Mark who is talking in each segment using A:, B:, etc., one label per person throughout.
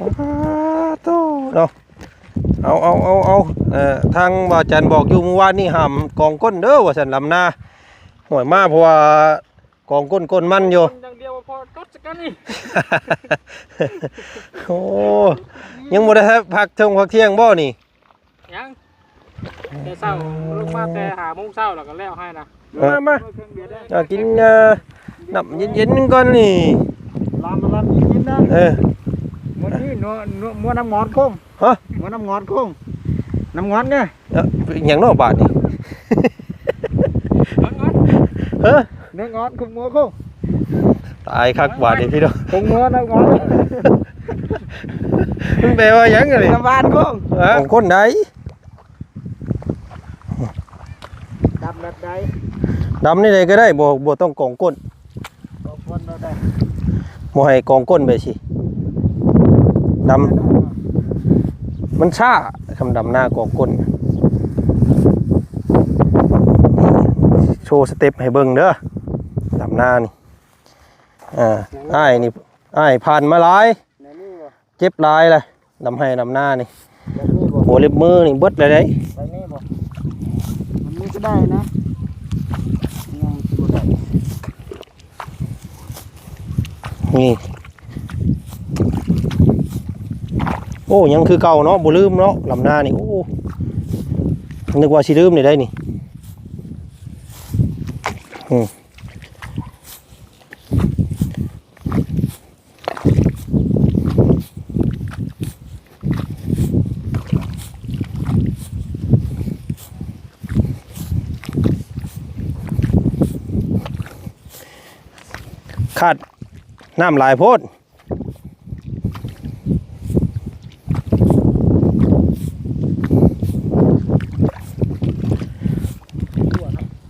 A: อ้าโตเนาะเอาเอาเอาเอาเอ่อทางบ่าจันบอกอยู่เมื่อวานนี่ห้ามกองก้นเด้อว่าซั่นลำหน้าห่วยมาเพราะว่ากองก้นก้นมันอยู่
B: อย่างเดียวพอก็จะกันนี่
A: โอ้ยังบ่ได้พักเที่ยงพักเที่ยงบ่นี่
B: ยังแต่เช้าลงมาแต่หาโมงเช้าแล้วก็แล้วให้นะ
A: มามา
B: เครื่องเบียร์ได้
A: อยากกินเอ่อน้ำเย็นๆก่อนนี่
B: ลามมาลามกินนะ
A: เออ
B: มันนี่นัวนัวมัวน้ำงอนคง
A: ฮะ
B: มัวน้ำงอนคงน้ำงอนเนี่ย
A: เอ้อหยังเนาะบาดนี่
B: น้ำงอน
A: เฮ้อ
B: เนื้องอนคงมัวคง
A: ตายคักบา ดนี่พี่น้อง
B: คงมัวน้ำงอน
A: มันแปลว่าหยังกันนี่
B: น้ำบานคง
A: ของคนใด
B: ดำแบบใด
A: ดำนี่ใดก็ได้บ่บ่ต้องกองก้น
B: บอกคนแบบใด
A: บ่ให้กองก้นไปสิดำมันช้าคำดำหน้ากองก้นโชว์สเต็ปให้เบิ่งเด้อดำหน้านี่อ่าอ้ายนี่อ้ายผ่านมาหลาย
B: ในนี่บ่
A: เจ็บหลายเลยดำให้ดำหน้านี่
B: แบบนี้บ่
A: โหเล็บมือนี่เบิดเลยเด้
B: ไปนี่บ่มันนี่ก็ได้นะยังสิบ่ได้
A: นี่โอ้ยังคือเก่าเนาะบ่ลืมเนาะลำหน้านี่โอ้นึกว่าสิลืมนี่ได้นี่อืมขาดน้ำหลายโพด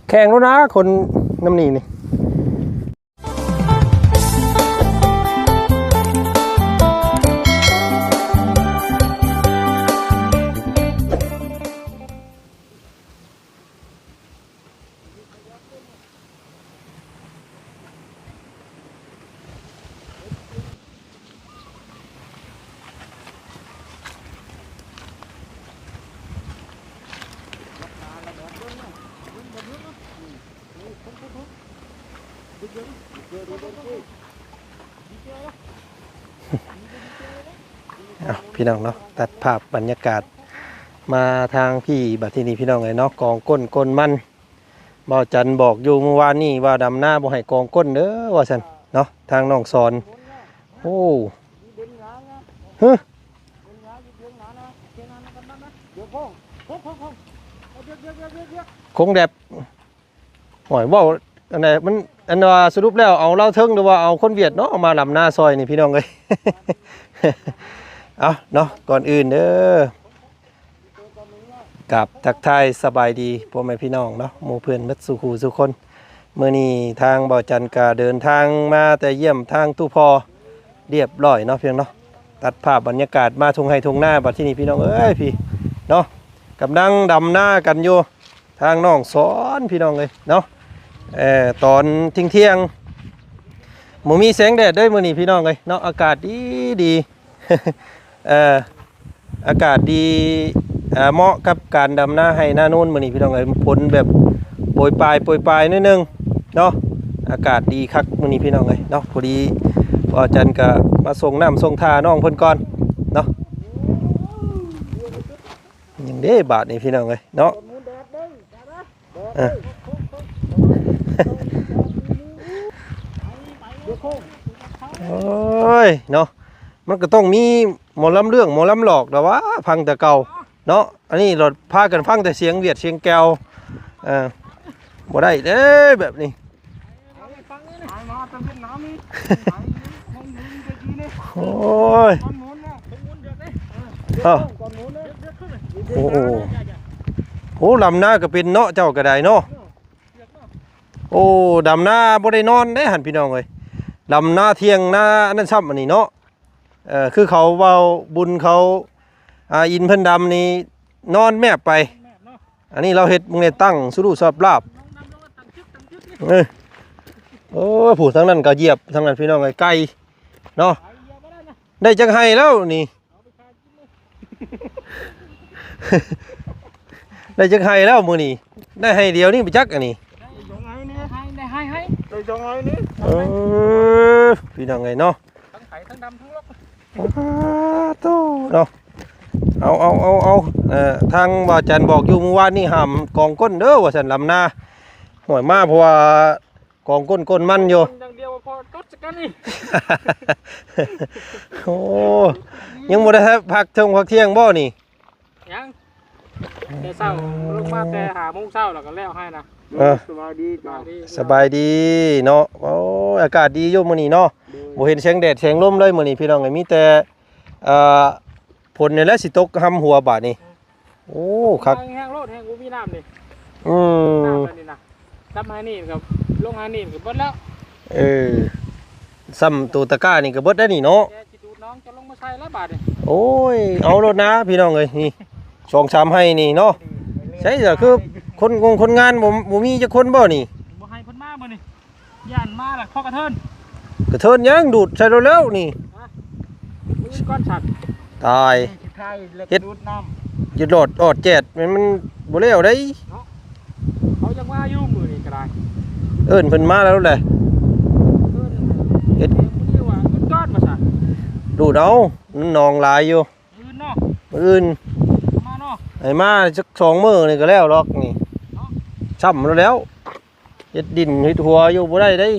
A: แข่งแล้วนะคนน้ำหนีนี่ อาพี่น้องเนาะตัดภาพบรรยากาศมาทางพี่บัดทีนี้พี่น้องเลยเนาะกองก้นก้นมันบ่าวจันบอกอยู่เมื่อวานนี่ว่าดำหน้าบ่ให้กองก้นเด้อว่าซั่นเนาะทางน้องสอนโอ้ฮะคงแดบหอยว่า อันไหนมันอันว่าสรุปแล้วเอาเล่าเทิงหรือว่าเอาคนเวียดเนาะเอามาลำหน้าซอยนี่พี่น้องเลยเอาเนาะก่อนอื่นเด้อกับทักทายสบายดีพ่อแม่พี่น้องเนาะหมู่เพื่อนมัดสุขูสุคนเมื่อนี้ทางบ่อจันกาเดินทางมาแต่เยี่ยมทางตู้พอเรียบร้อยเนาะเพียงเนาะตัดภาพบรรยากาศมาทงให้ทงหน้าบัดที่นี่พี่น้องเอ้ยพี่เนาะกำลังดำหน้ากันอยู่ทางน้องสอนพี่น้องเลยเนาะ เอ่อตอนเที่ยงเที่ยงๆหมูมีแสงแดดด้วยมื้อนี้พี่น้องเลยเนาะอากาศดีดีเอ่ออากาศดีเอ่อเหมาะกับการดำหน้าให้หน้านู่นมื้อนี้พี่น้องเอ้ยฝนแบบโปรยปลายโปรยปลายนิดนึงเนาะอากาศดีคักมื้อนี้พี่น้องเอ้ยเนาะพอดีพออาจารย์ก็มาส่งน้ำส่งทาน้องเพิ่นก่อนเนาะยังเด้บาทนี่พี่น้องเอ้ยเนาะเออ โอ้ยเนาะมันก็ต้องมีหมอลำเรื่องหมอลำหลอกแต่ว่าพังแต่เก่าเนาะอันนี้เราพากันฟังแต่เสียงเวียดเสียงแก้วออบ่ได้เด้แบบนี้
B: มาไปทีนี่
A: โอ้ย
B: ตอนนู้นนะตรงนู้นเด้อนนู้นนะเดือดขึ้นเลย
A: โอ้โหโอ้ลำหน้าก็เป็นเนาะเจ้าก็ได้เนาะ โอ้ดำหน้าบ่ได้นอนได้หันพี่น้องเอ้ยลำหน้าเที่ยงหน้าอันนั้นซ้ำอันนี้เนาะเออคือเขาเว้าบุญเขาอ่าอินเพิ่นดำนี่นอนแมบไป อันนี้เราเฮ็ดมึงเนี่ยตั้งสุรุสอบลาบ
B: น้อ
A: อโอ้ผู้ทั้งนั้นก็เหยียบทั้งนั้นพี่น้องไอ้ไก่เนาะได้จังไห้แล้วนี่ ได้จังไห้แล้วมือนี้ได้ให้เดียวนี่ไปจักอันนี้
B: ได้สองไอ้นี่
C: ให้ ได้ให้ให้
B: ได้สองไอ้นี่
A: เออพี่น้องไงเนาะ
C: ทั้งไข่ทั้งดำทั้งลก
A: อ้าโตเนาะเอาเอาเอาเอาเอ่อทางบ่าจันบอกอยู่เมื่อวานนี่ห้ามกองก้นเด้อว่าซั่นลำนาห่วยมาเพราะว่ากองก้นก้นมันอยู่
C: อย่างเดียวพอตดสักกันนี่
A: โอ้ยังบ่ได้พักเที่ยงพักเที่ยงบ่นี่
C: ยังแต่เศร้าลงมาแต่หาโมงเช้าแล้วก็แล้วให้นะ
A: เออ
B: สบายดี
C: มา
B: จ้า
C: ดี
A: สบายดีเนาะโอ้ยอากาศดีอยู่มื้อนี้เนาะบ่เห็นแสงแดดแสงลมเลยมื้อนี้พี่น้องไอ้มีแต่เอ่อฝนนี่แหละสิตกหำหัวบาดนี้โอ้คัก
C: แห้งโลดแห้งกูมีน้ำนี่
A: อืม
C: น้ำแล้วนี่นะดำให้นี่กับลงให้นี่กับเบิดแล้ว
A: เออซ้ำตัวตะกร้านี่ก็เบิดได้นี่เนาะ
C: แกจิดูดน้องจะลงมาใส่แล้วบาดนี่
A: โอ้ยเอารถนะพี่น้องเอ้ยนี่สองสามให้นี่เนาะใช่จ้ะคือ คนงงคนงานบ่บ่มีจักคนบ่นี่
C: บ่ให้เพิ่นมาบ่นี่ย่านมาล่ะพ่อกระเทิน
A: กระเทินยังดูดใส่รถแล้วนี่
C: มึงก้อนฉัด
A: ตาย
B: สุดท้ายเล็ก
A: เฮ็ด
B: ดูดน้
A: หยุดโหลดออดแจดมันมันบ่แล้วได้
C: เขายังมาอยู่มือนี่ก็ได้
A: เอิ้นเพิ่นมาแล้วแหละ
C: เฮ็ดเฮ็ดว่าขึ้นก้อนมาซะ
A: ดูดเอามันนองหลายอยู่
C: ยืนเนาะ
A: มื้ออื่น
C: มาเนาะ
A: ให้มาสักสองมื้อนี่ก็แล้วหรอกนี่ ช้ำแล้วแล้วเฮ็ดดินเฮ็ดหัวอยู่บ่ได้ได้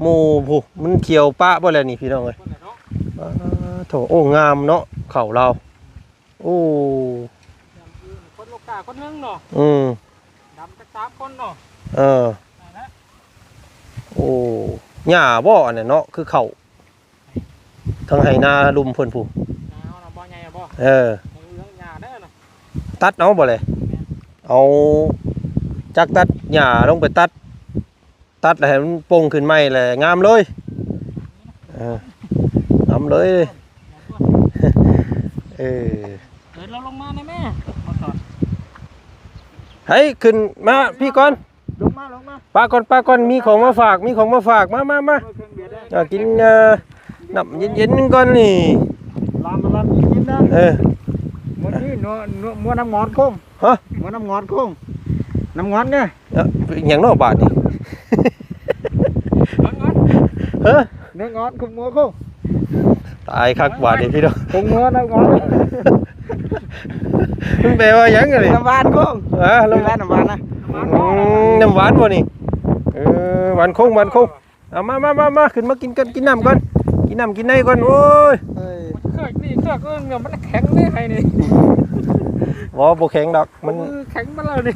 A: หมู่ผู้มันเขียวปะบ่แล้วนี่พี่น้องเอ้ย
C: คนละเนาะ
A: อ่าโถโอ้งามเนาะเข่าเรา โอ้
C: คนลูกกาคนหนึงเนาะ
A: อืม
C: ดำจักสามคนเนาะ
A: เออ
C: นั่นแหละ
A: โอ้หญ้าบ่อันนั้นเนาะคือเข่าทั้งไหนาลุมเพิ่นผู้
C: นาเอาน่ะบ่ใหญ่อะบ่
A: เออ
C: เอาเรื่องหญ้าได้อเนาะ
A: ตัดเอาบ่เลยเอา จักตัดหญ้าลงไปตัด ตัดแล้วให้มันโป่งขึ้นใหม่แหละงามเลยเอองามเลยเออ
C: เดินเราลงมาได้แม่มาสอน
A: เฮ้ยขึ้นมาพี่ก่อนำ
B: ลงมาลงมา
A: ป้าก่อนป้าก่อนมีของมาฝากมีของมาฝากมามามา
B: เครื่องเบียร์ได้
A: อยากกินเอ่อน้ำเย็นๆก่อนนี่
B: ลามมาลามกินนะ
A: เออ
B: มันนี่นัวนัวมัวน้ำงอนโค้ง
A: ฮะ
B: มัวน้ำงอนโค้งน้ำงอนเนี่ย
A: เอ่ออย่างนอกบาทนี่
C: เบิ่งก่อน
A: เฮ้อ
B: เนื้องอนคุมมัวโค้ง
A: ตายคักบาทนี่พี่น้อง
B: คุมมัวน้ำงอน
A: มันแปลว่าหยังไงนี่
B: น้ำหวานโค้ง
A: อะ
B: น้ำ
A: น้ำ
B: หวานน้ำหวานนะ
A: อืมน้ำหวานบ่นี่เออหวานคงหวานคงเอามามามามาขึ้นมากินกันกินน้ำก่อนกินน้ำกินในก่อนโอ้ย
B: เฮ้ย
C: เครื่องนี่เครื่องเอิ้นเนี่ยมันแข็งเลยให้นี่
A: บ่บ่แข็งดอกมัน
C: มือแข็งมาแล้วนี่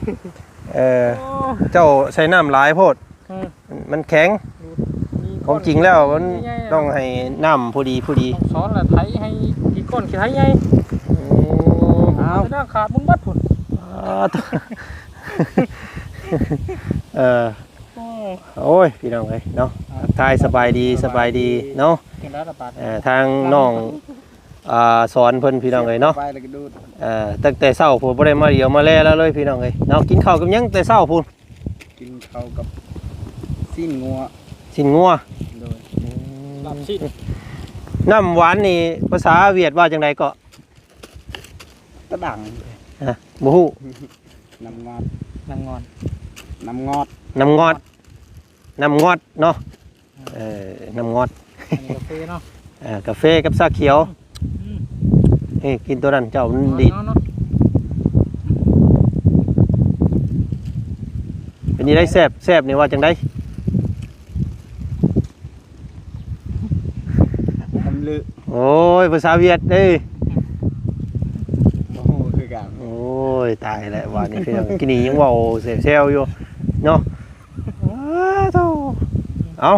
A: เออ
C: โอ้
A: เจ้าใส่น้ำหลายโพด
C: เออ
A: มันแข็ง
C: มี
A: ของจริงแล้วมัน
C: ใหญ่ๆ
A: ต้องให้น้ำพอดีพอดี
C: ต้องสอนละไถให้กี่ก้อนกี่ไถใหญ่
A: อืม
C: เอาจะได้ขาดมึงบัดพุ่น
A: อ่าตัวเออ
C: โอ้
A: โอ้ยพี่น้องเอ้ยเนาะทักทายสบายดีสบายดีเนาะ
C: กินแล้วละบาด
A: เอ่อทางน้อง อ่าสอนเพิ่นพี่น้องเอ้ยเนาะ
B: ไปแล้วก็ดูด
A: เอ่อตั้งแต่เช้าผมบ่ได้มาเดียวมาแลแล้วเลยพี่น้องเอ้ยเนาะกินข้าวกับหยังแต่เช้าพุ่น
B: กินข้าวกับสิ้นงัว
A: สินงัว
B: โดย
C: หลับชิด
A: น้ำหวานนี่ภาษาเวียดว่าจังไดก็
B: ตะดัง
A: ฮะบ่ฮู้
B: น้ำงอด
C: นางงอน
B: น้ำงอด
A: น้ำงอดน้ำงอดเนาะเอ่อน้ำงอด
C: อันนี้กาแฟเนาะ
A: เอ่อกาแฟกับชาเขียว
C: อืม
A: เอ้ยกินตัวนั้นเจ้ามันดีด
C: เอาเนาะ
A: เป็นนี่ได้แซ่บแซ่บนี่ว่าจังได
B: ทำลึ
A: โอ้ยภาษาเวียดเด้ย
B: โอ้โหคือกัน
A: โอ้ยตายแล้วว่านี่พี่น้องกินนี่ยังเว้าเซลๆอยู่เนาะอ้าวโธ่เอา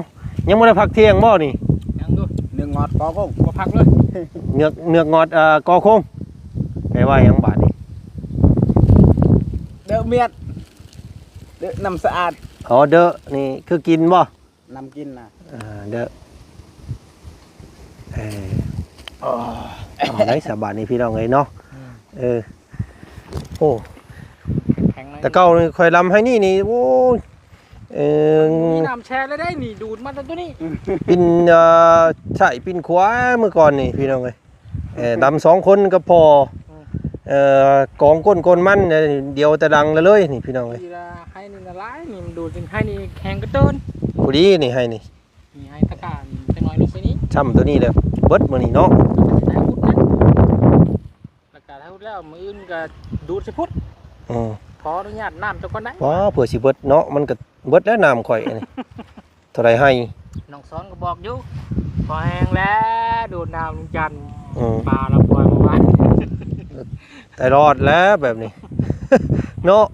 A: ยังบ่ได้พักเที่ยงบ่นี่
C: ยังดู
B: เนื้องอดปอกุ้ง
C: บ่พักเลย
A: เนือกเนือกงอดเอ่อกอโคงแปลว่าหยังบาดนี่
B: เด้อเมียดเด้อน้ำสะอาด
A: อ๋อเด้อนี่คือกินบ่
B: น้ำกินนะ
A: อ่าเด้อเอออ๋อเอาได้สบายนี่พี่น้องเอ้ยเนาะเออโอ้
C: แข็งไหม
A: แต่เก่านี่ค่อยลำให้นี่นี่โอ้ย เออ
C: มีน้ำแช่เลยได้นี่ดูดมาจากตัวนี้
A: ปินเอ่อใช่ปินขวาเมื่อก่อนนี่พี่น้องเอ้ยเอ่อดำสองคนก็พอเอ่อกองก้นก้นมันเนี่ยเดียวแต่ดังเลยนี่พี่น้องเอ้ย
C: ทีละให้นี่ละลายนี่มันดูดจนให้นี่แข็งกระเติน
A: พอดีนี่ให้นี่
C: นี่ให้ตะการจะน้อยลงไปนี้
A: ช่ำตัวนี้เลยเบิดมื้อนี้เนาะ
C: ได้พุทธนะแล้วก็ถ้าพุทธแล้วมืออื่นก็ดูดใส่พุทธ
A: อือ
C: ขออนุญาตน้ำเจ้าก่อนได้
A: ว้าเผื่อสิเบิดเนาะมันก็ เบิดแล้วน้ำข่อยนี่เท่าไรให้
C: น้องซ้อนก็บอกอยู่พอแห้งแล้วดูดน้ำลุงจันทร์
A: อืม
C: ปลาเราปล่อยมาไว้
A: แต่รอดแล้วแบบนี้ เนาะ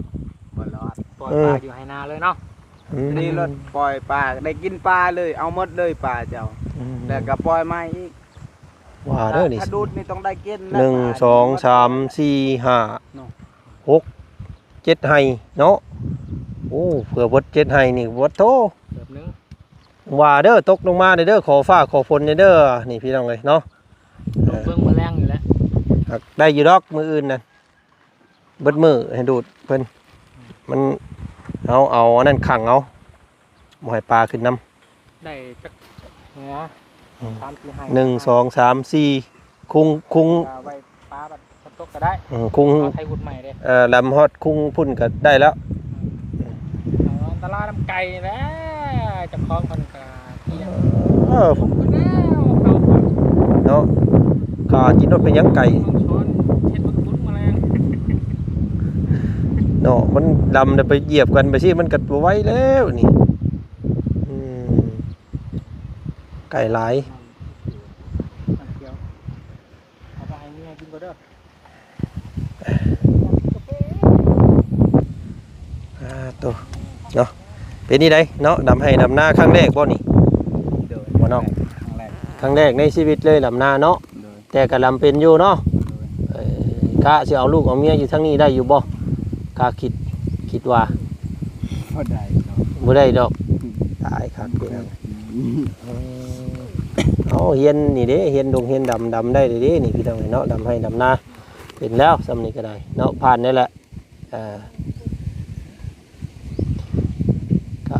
B: บ่รอด
C: ปล่อย
A: เอ
C: ป
A: อ
C: ลาอยู่ให้นาเลยเนาะ
A: อืม
B: นี่รถปล่อยปลาได้กินปลาเลย เอาหมดเลยปลาเจ้า
A: อืม
B: แล้วก็ปล่อยมาอีก
A: ว่าเด้อนี่
B: ถ้าดูดนี่ต้องได้กินนะ
A: หนึ่ง
B: ปลา
A: สองสามสี่ห้า
B: เนาะ
A: หกเจ็ดไห้เนาะ โอ้เผื่อเบิดเจ็ดไห้นี่วัดโต
C: แบบนึง
A: ว่าเด้อตกลงมาเด้อขอฟ้าขอฝนเด้อนี่พี่น้องเลยเนาะ
C: ลงเบื้องมาแรงอยู่แล้ว
A: หักได้อยู่ดอกมืออื่นนั่นเบิดมือให้ดูดเพิ่นมันเอาเอาอันนั่นขังเอาบ่ให้ปลาขึ้นน้
C: ได้จักหัว
A: อืม
C: สามสี่ให้ำ
A: หนึ่งสองสามสี่คุงคุง
C: ปลาไว้ปลาแบบตกก็ได้
A: อืมคุง
C: เอาไทยวุฒใหม่เลย
A: เอ่อลำฮอดคุงพุ่นก็ได้แล้ว
C: เอาอัน ตรายน้ำไก่นี่แหละจะคล้องพันกาเที่ยง
A: เออ
C: ผมก็แล้วเขาคน
A: เนาะข้ากินรถเป็นหยังไก่
C: น้องช้อนเช็ดบักบุญมาแรง
A: เนาะมันดำแต่ไปเหยียบกันไปสิมันกัดบ่ไหว้แล้วนี่อืมไก่หลาย
C: น้ำเขียวเอาไปให้เมียกินก็เด้อ
A: อ่าตัว เนาะเป็นนี่ได้เนาะดำให้ดำหน้าครั้งแรกบ่นี่
B: โดย
A: บ่น้อง
B: ครั้งแรก
A: ครั้งแรกในชีวิตเลยดำหน้าเนาะ
B: โดย
A: แต่ก็ดำเป็นอยู่เนาะ
B: โดย
A: เอ่อกะสิเอาลูกเอาเมียอยู่ทั้งนี้ได้อยู่บ่กะคิดคิดว่า
B: พอได้เนาะ
A: บ่ได้ดอกตายครับพี่น้องเอาเฮียนนี่เด้เฮียนดงเฮียนดำดำได้เด้นี่พี่น้องเนาะดำให้ดำนาเป็นแล้วสำนี้ก็ได้เนาะผ่านนี่แหละอ่าก็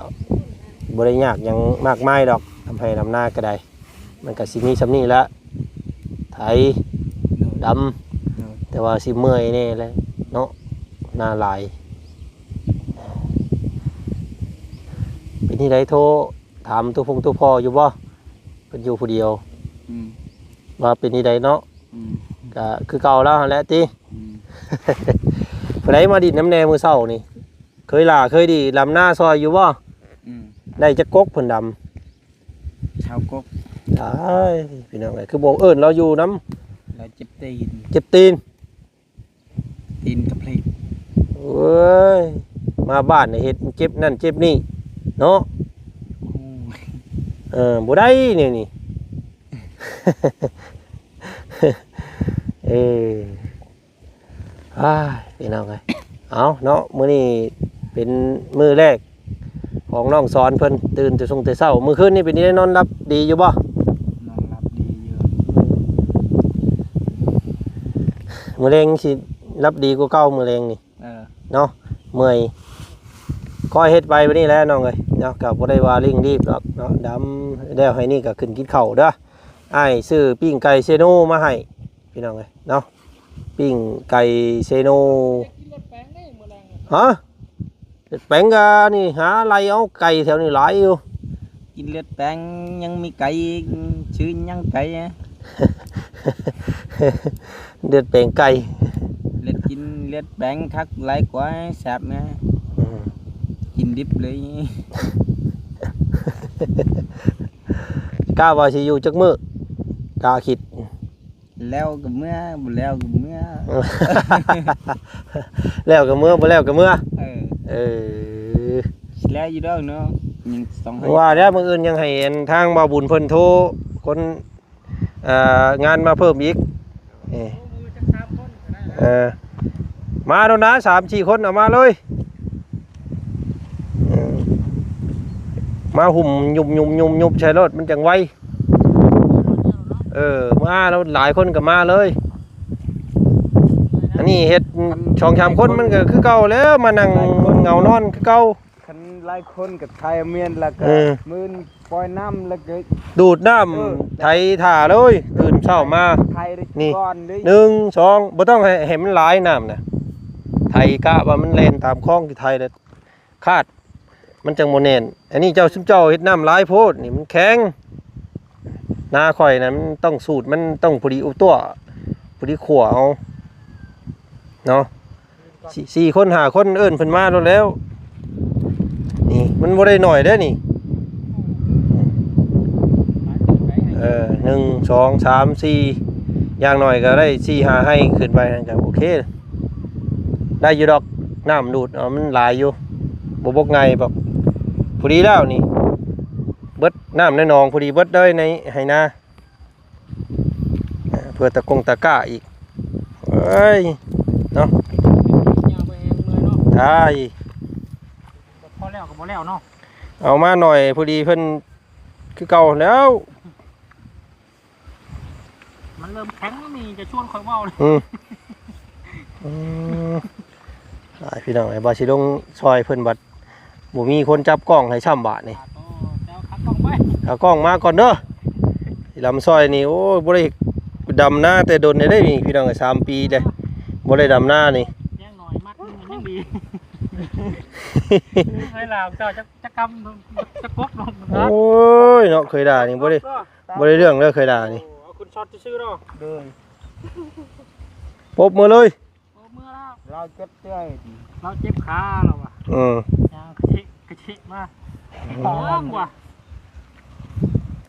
A: บริยากหยังมากมายดอกทำให้ดำนาก็ได้ มันก็สิมีสำนี้ละไถดำแต่ว่าสิเมื่อยแนี่แหละเนาะหน้าหลายเป็นที่ใดโทรถามตัวพงตัวพ่ออยู่บ่เป็นอยู่ผู้เดียว
B: อืม
A: ว่าเป็นที่ใดเนาะ
B: อืม
A: ก็คือเก่าแล้วหั่นแหละติ
B: อืม
A: ผู้ใดมาดิดน้ำแหนมือเศร้านี่ เคยล่าเคยดีลำหน้าซอยอยู่บ่
B: อืม
A: ได้จะกกเพิ่นด
B: ชาวกกำ
A: ได้พี่น้องเอ้ยคือบอกเอิ้นเราอยู่น้
B: เราเจ็บตีนำ
A: เจ็บตีน
B: ตีนกระเพลก
A: เอ้ยมาบ้านนี่เฮ็ดเจ็บนั่นเจ็บนี่เนาะ
B: โอ้ย
A: เออบ่ได้นี่นี่เอออ้ายพี่น้องเอ้ยเอาเนาะมื้อนี้เป็นมื้อแรก ของน้องสอนเพิ่นตื่นแต่ทรงแต่เช้ามื้อคืนนี่เป็นนี่ได้นอนรับดีอยู่บ่
B: นอนหลับดีเยอะ
A: มื้อแรงสิรับดีกว่าเก่ามื้อแรงนี่
B: เออ
A: เนาะเมื่อยคอยเฮ็ดไปบัดนี้แหล้วน้องเอ้ยเนาะก็บ่ได้ว่าเร่งรีบหรอกเนาะดำแล้วให้นี่ก็ขึ้นกินข้าวเด้ออ้ายซื้อปิ้งไก่เซโนมาให้พี่น้องเอ้ยเนาะปิ้งไก่เซโน
C: กินรถแป้งได้มือแรง
A: ฮะ เด็ดแป้งกานี่หาอะไรเอาไก่แถวนี้หลายอยู่
B: กินเลือดแป้งยังมีไก่อีกชื่อยังไก่อะ
A: เดือดแป้งไก่
B: เลือดกินเลือดแป้งคักหลายกว่าแซ่บนะ
A: อืม
B: กินดิบเลย
A: กล้าว่าสิอยู่จักมื้อกล้าคิด
B: แล้วก็เมื่อบ่แล้วก็เมื่อ
A: แล้วก็เมื่อบ่แล้วก็เมื่อ
B: เออ
A: เออ
B: สิแล้วอยู่ดอกเนาะยังต้องให้
A: ว่าแล้วมื้ออื่นยังให้อันทางบ่าวบุญเพิ่นโทรคนเอ่องานมาเพิ่มอีกเออ
C: โอ้มือจะสามคนก็ได้
A: เออมาแล้วนะ3 4คนเอามาเลยเออมาหุ่มยุบยุบยุบยุบใช้รถมันจังไวเออมาแล้วหลายคนก็มาเลย อันนี้เฮ็ดช่องชามคนมันก็คือเก่าแล้วมานั่ง เหงานอนคือเก่า
B: คันหลายคนกับไทยเมียนแล้วก็
A: เออ
B: มืนปล่อยน้ำแล้วก็
A: ดูดน้
B: เออำ
A: ไทยถ่าเลยตื่นเช้ามา
B: ไทยได้
A: นี่
B: ก่อนเลย
A: หนึ่งสองบ่ต้องให้ให้มันหลายน้ำนะไทยกะว่ามันเล่นตามคลองที่ไทยเลยคาด มันจังโมเนนอันนี้เจ้าซุมเจ้าเฮ็ดน้ำหลายโพดนี่มันแข็งหน้าข่อยนะมันต้องสูตรมันต้องพอดีอุตัวพอดีขัวเอาเนาะ สี่สี่คนหาคนเอิ้นเพิ่นมาแล้วแล้ว นี่มันบ่ได้หน่อยเด้อนี่ เออหนึ่งสองสามสี่อย่างหน่อยก็ได้สี่หาให้ขึ้นไปนั่นก็โอเค ได้อยู่ดอกน้ำดูดเอามันหลายอยู่บบบกไงแบบพอดีแล้วนี่ เบิดน้ำในหนองพอดีเบิดเลยในให้นาเพื่อตะกงตะก้าอีกเอ้ย
C: ยาวไปเองเลยเนาะ
A: ได้
C: พอแล้วก็พอแล้วเนาะ
A: เอามาหน่อยพอดีเพิ่นคือเก่าแล้ว
C: มันเริ่มแข็งแล้วนี่จะชวนคอยเว้าเลย
A: อืมอืมหลายพี่น้องไอ้บาชิลงซอยเพิ่นบัดบ่มีคนจับกล้องให้ช่ำบาทนี่
C: อ่าโตเจ้าคัดกล้องไว้
A: เอากล้องมาก่อนเด้อที่ลำซอยนี่โอ้ยบ่ได้ดำหน้าแต่โดนได้ได้นี่พี่น้องไอ้สามปีเลยบ่ได้ดำหน้านี่
C: แย่งหน่อยมัดมันยังดี เคยลาวเจ้าจะจะกำจะกบลงนะ
A: โอ้ยเนาะเคยด่านี่บ่ได้บ่ได้เรื่องเด้อเคยด่านี่
C: เอาคุณช็อตชื่อๆเนาะ
B: เลย
A: ปบมือเลย
C: โอ้เมื่อแล้ว
B: เราเจ็บเจ้ย
C: เราเจ็บขาเราอะ
A: อืม
C: ยางกระชิกระชิมาหอมว่ะ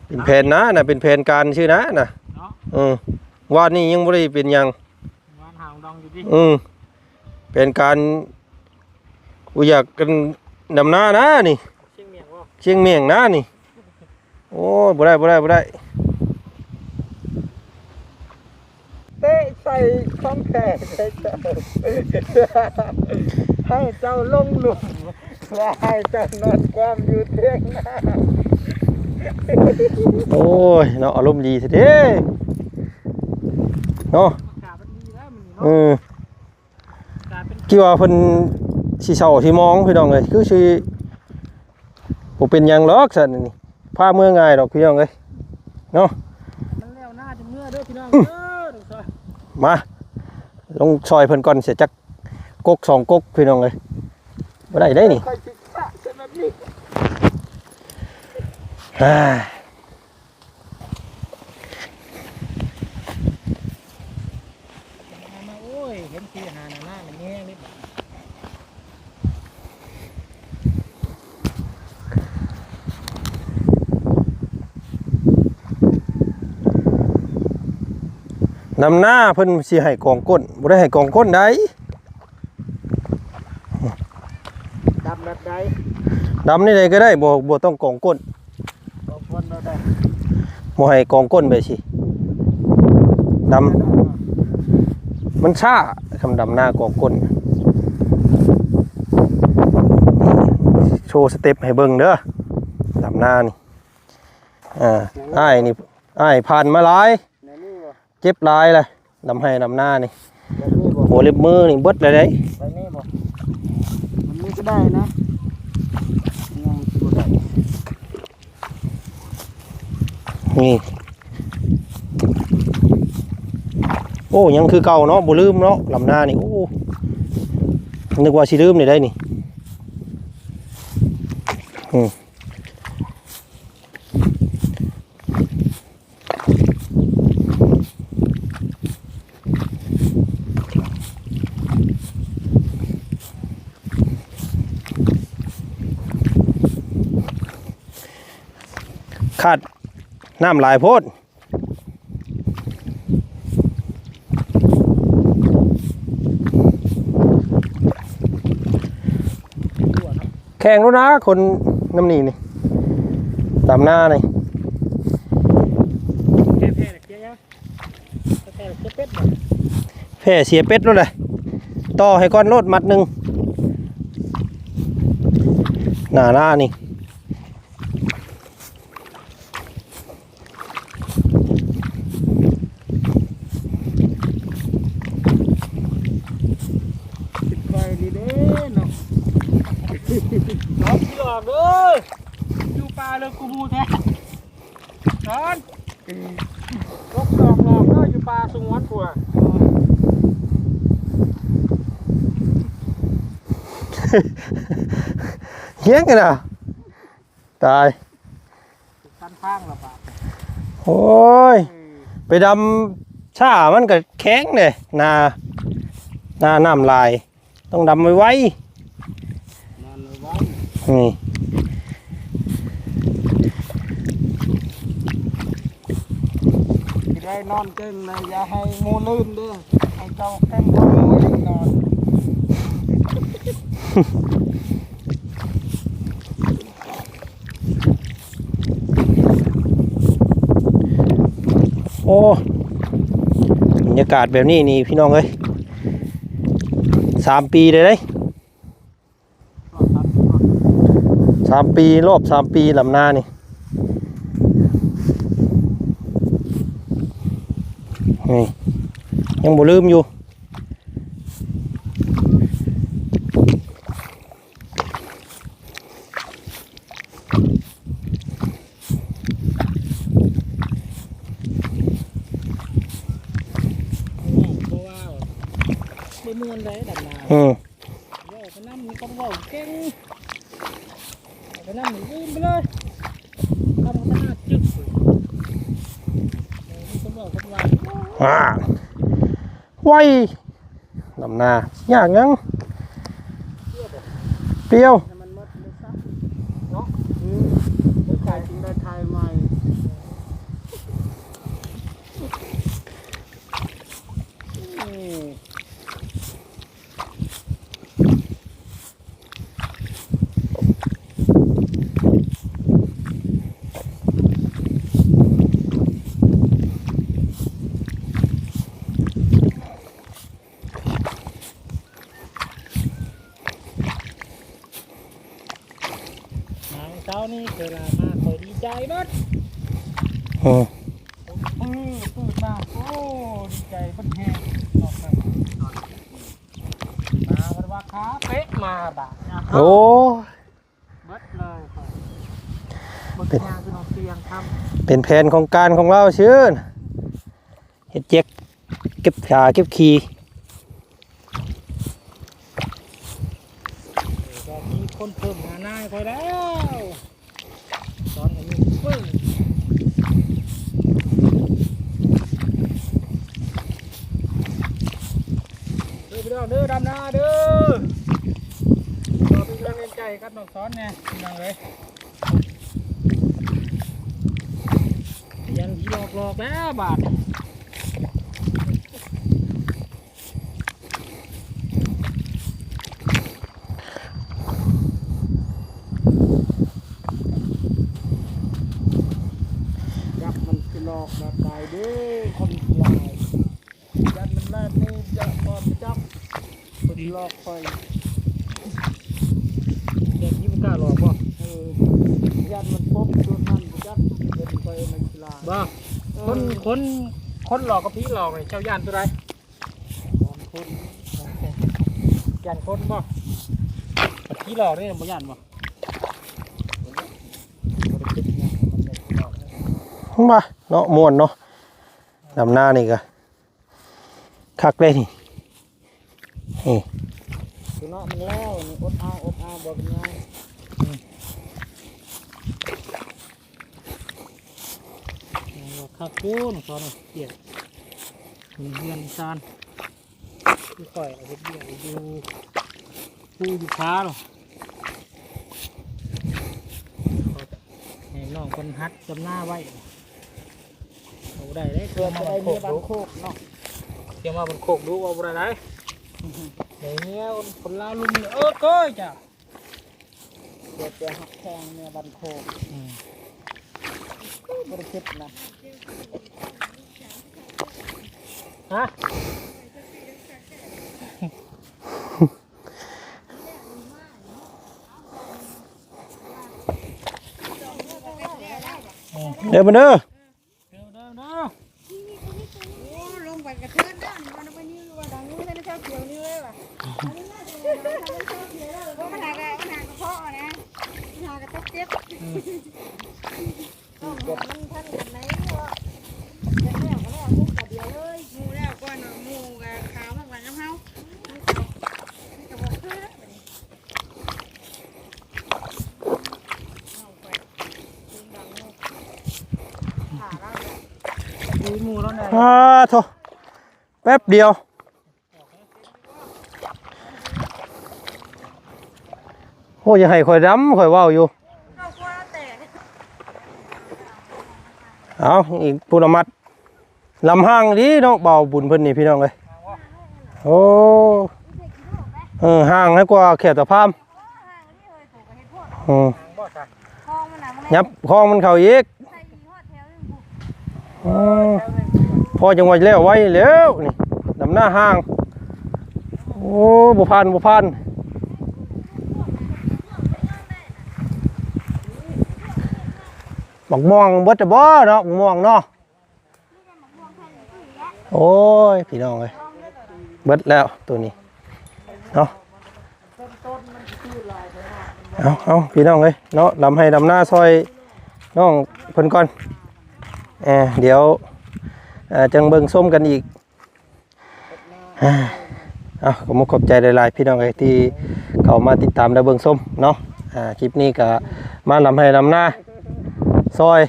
A: เป็นแผนนะน่ะเป็นแผนการชื่อนะน่ะ
C: เนาะ
A: อืมวาดนี่ยังบ่ได้เป็นหยัง
C: งานหางดองอยู่ดิ
A: อืมเป็นการ กูอยากกันดำหน้านะนี่
C: เชียงเมียงว่า
A: เชียงเมียงนะนี่ โอ้ยบ่ได้บ่ได้บ่ได้
B: เตะใส่ข้องแขนให้เจ้าให้เจ้าลงหลุมและให้เจ้านอนความอยู่เทียงหน้า
A: โอ้ยเนาะอารมณ์ดีซะเด้เนาะ
C: อากาศมันดีแล้วมัน
A: เอ
C: เนาะ
A: อ
C: อากาศเป็น
A: คิดว่าเพิ่น สิเศร้าสิมองพี่น้องเอ้ยคือสิบ่เป็นหยังหรอกซั่นนี่พาเมื่อง่ายดอกพี่น้องเอ้ย
C: มันแล้วหน้าจะเมื่อเด้อพี่น้องเด้อทุกท่าน
A: มาลงซอยเพิ่นก่อนเสียจักกกสองกกพี่น้องเอ้ยบ่ได้ได้นี่
B: ค่อยศึกษาใช่ไหมนี่
A: อ่า
C: มาโอ้ยเห็นสีหาหน้าหน้ามันแง่นิด
A: นำหน้าเพิ่นสิให้กองก้นบ่ได้ให้กองก้นได้
B: ดำนัดใด
A: ดำนี่ใดก็ได้บ่บ่ต้องกองก้น
B: บอกคนเราได้
A: บ่ให้กองก้นไปสิดำมันช้าคำดำหน้ากองก้นโชว์สเต็ปให้เบิ่งเด้อดำหน้านี่อ่าอ้ายนี่อ้ายผ่านมาหลาย
B: ในนี่บ่
A: เจ็บหลายเลยดำให้ดำหน้านี่
B: ในนี่บ่
A: หัวเล็บมือนี่เบิดเลยเด้
B: ไปนี่บ่มันนี่ก็ได้นะยังสิบ่ได้
A: นี่โอ้ยังคือเก่าเนาะบ่ลืมเนาะลำหน้านี่โอ้นึกว่าสิลืมนี่ได้นี่อืม ขาดน้ำหลายโพดแข่งแล้วนะ คนน้ำนี่นี่ตามหน้านี่
C: แค่แพ้เกี้ยยังแพ้เกี้ยเป็ดบ่
A: แพ้เสียเป็ดแล้วเลยต่อให้ก้อนโลดมัดหนึ่งหน้าหน้านี่
B: ติดไฟดีเด้เนาะ
C: น้องที่หลอกเด้ออยู่ป่าเลยกูมูแท้นอนลกดอกหลอกเด้ออยู่ป่าสงวนผัว
A: เฮี้ยงกันอะตาย
C: กันข้างละป่า
A: โอ้ย ไปดำชามันก็แข็งเลยนาหน้าน้ำลาย ต้องดำไว้ไว้
B: นอนเลยไว้
A: นี่
B: ที่ได้นอนเก่งเลยอย่าให้หมูลื่นเด้อให้เจ้าแข้งคนหมูลื่นนอน
A: โอ้บรรยากาศแบบนี้นี่พี่น้องเอ้ยสามปีเลยเลย สามปีรอบสามปีลำหน้านี่นี่ยังบ่ลืมอยู่
C: เพราะว่าบ่ม่วนได้ดำนา
A: อืม
C: เว้าไปนำมีคนเว้าเก่งเอาไปนำนี่ลืมไปเลยทำขนาดจึ๊กเลยเออมีคนเว้าคนว่า
A: อ่าไว้ลำนายากยังเปรี้ยว
B: ให้มันหมดเลยซะเนาะอืมเดี๋ยวขายจึงได้ทายใหม่
C: อืม มาเช้านี่เวลามาคอยดีใจเบัด
A: อืม
C: ปื้อปื้อมาโอ้ดีใจเบัดแห้งออกไปมาวันว่าขาเป๊ะมาบาดนะ
A: โอ้
C: เบิดเลยค่ะบนยางคือเอาเตียงท
A: เป็นแผนของการของเราชื่นเฮ็ดเจ็กเก็บขาเก็บขีำ
C: เดี๋ยวก็มีคนเพิ่มหาหน้าให้คอยแล้วตอนนี้ปึ้งเด้อพี่น้องเด้อดำนาเด้อเราเป็นกำลังใจครับน้องซ้อนเนี่ยพี่งเลยยันผีหลอกหลอกแล้วบาท
B: ยับมันสิหลอกแบบใดเด้คนลายยันมันแล่นนี่จะบอดจับคนหลอกคอย
C: เด็ กยี่สิบเก้าหลอกบ่
B: เออยันมันพบตัวท่านจับเป็นไปในกีฬา
C: บ่คนคนคนหลอกกับพี่หลอกเนี่ยเจ้าย่านตัวใด
B: สองคน
C: ย่านคนบ่พี่หลอกนี่บ่ย่านบ่
B: บริคิดเนี่ยมันเป็นหลอกเนี่ย
A: มาเนาะม่วนเนาะดำหน้านี่ก็คักเลยนี่นี่
B: คือเนาะมันแล้วนี่อดเอาอดเอาบ่เป็นไง
C: คักกูนสอนเกียดมีเรียนซานที่ข่อยเอาไปเบี้ยอยู่ผู้อยู่ค้าหรอให้น้องคนฮัดจำหน้าไว้เอาได้ได้
B: เพื่อจะได้
C: โค
B: มี
C: ก
B: บัน
C: ดู
B: โคกเนาะ
C: เตรียมมาบนโคกดูเอาได้ได้ในเนี้ยคนลาวลุมเออก้อยจ้ะ
B: เพื่อจะหักแทงเนี่ยบันโคก
C: อืม
B: บริคิดนะ
C: ฮะ
A: เดี๋ยวมาเด้อ
C: เดี๋ยวเดี๋ยวเดี๋ยว
D: โอ้ลงไปกระเทือนด้านมันไปนี่ว่าดังนู้นได้ไหม จ้าเขียวนี่เลยว่ะว่ามันหากระมันหากระเพาะนะมันหากระตกเจ็บต้องมันทันกันไหนวะจะแล้วก็แล้วมุกกระเดียวเลยมูแล้วก่อนมูกับขาวมากกว่าน้ำเฮามันกระบอกเพื่อเอาไปดึงดังมูขาเรา
C: ดูหมูแล้วนะ
A: อ่าโถแป๊บเดียว โอ้ยอย่าให้ข่อยดำข่อยเว้าอยู่
D: เข้าครัวแตก
A: เอาอีกผู้ละมัดลำห้างดีเนาะเบาบุญเพิ่นนี่พี่น้องเอ้ยโอ้เออห่างให้กว่าแขวตะพามอืม
C: บ่จ้ะ
D: คลองมันน่ะมัน
A: ยับคลองมันเข้าอีก
D: ใส่ฮอดแถวนึง
A: อืม พอจังหวะแล้วไว้แล้วนี่ดำหน้าห้าง โอ้บ่ผ่านบ่ผ่านบักม่วงเบิดจะบ่เนาะบักม่วงเนาะโอ้ยพี่น้องเอ้ยเบิดแล้วตัวนี้เนาะเอาเอาพี่น้องเอ้ยเนาะลำให้ดำหน้าซอยน้องเพิ่นก่อนเออเดี๋ยว จังเบิงส้มกันอีกอ่าขอบคุณขอบใจหลายๆพี่น้องเอ้ยที่เข้ามาติดตามและเบิงส้มเนาะอ่าคลิปนี้ก็มาลำให้ดำหน้าซอย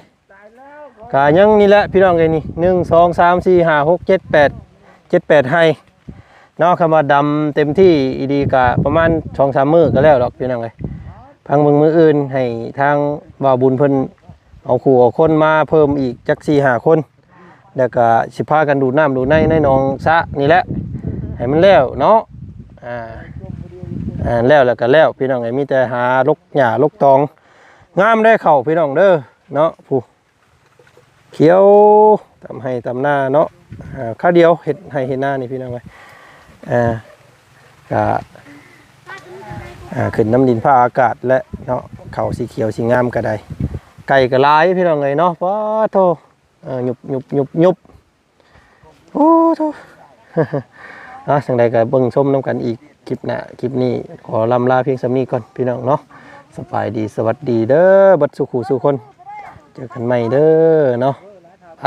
A: กายังนี่แหละพี่น้องเอ้ยนี่หนึ่งสองสามสี่ห้าหกเจ็ดแปดเจ็ดแปดให้เนาะคำว่าดำเต็มที่อีดีกะประมาณสองสามมือก็แล้วหรอกพี่น้องเอ้ยพังเมือมืออื่นให้ทางบ่าวบุญเพิ่นเอาขู่เอาคนมาเพิ่มอีกจักสี่ห้าคน แล้วก็สิพากันดูดน้ำดูในในหนองสระนี่แหละให้มันแล้วเนาะอ่าอ่าแล้วแล้วก็แล้วพี่น้องเอ้ยมีแต่หาลกหญ้าลกตอง งามได้เข่าพี่น้องเด้อเนาะผู้เขียวตำให้ตำหน้าเนาะอ่าข้าวเดียวเห็ดให้เห็ดหน้านี่พี่น้องไว้อ่ากะอ่าขึ้นน้ำดินผ้าอากาศและเนาะเขาสีเขียวสีงามก็ได้ไก่ก็หลายพี่น้องเลยเนาะป้าโทเอ่า หยุบหยุบหยุบหยุบโอ้โทอะสังใดก็เบิ่งชมน้ำกันอีกคลิปหน้าคลิปนี้ขอลำลาเพียงสำนี้ก่อนพี่น้องเนาะสบายดีสวัสดีเด้อบัดสุขูสุคน เจอกันใหม่เด้อเนาะไป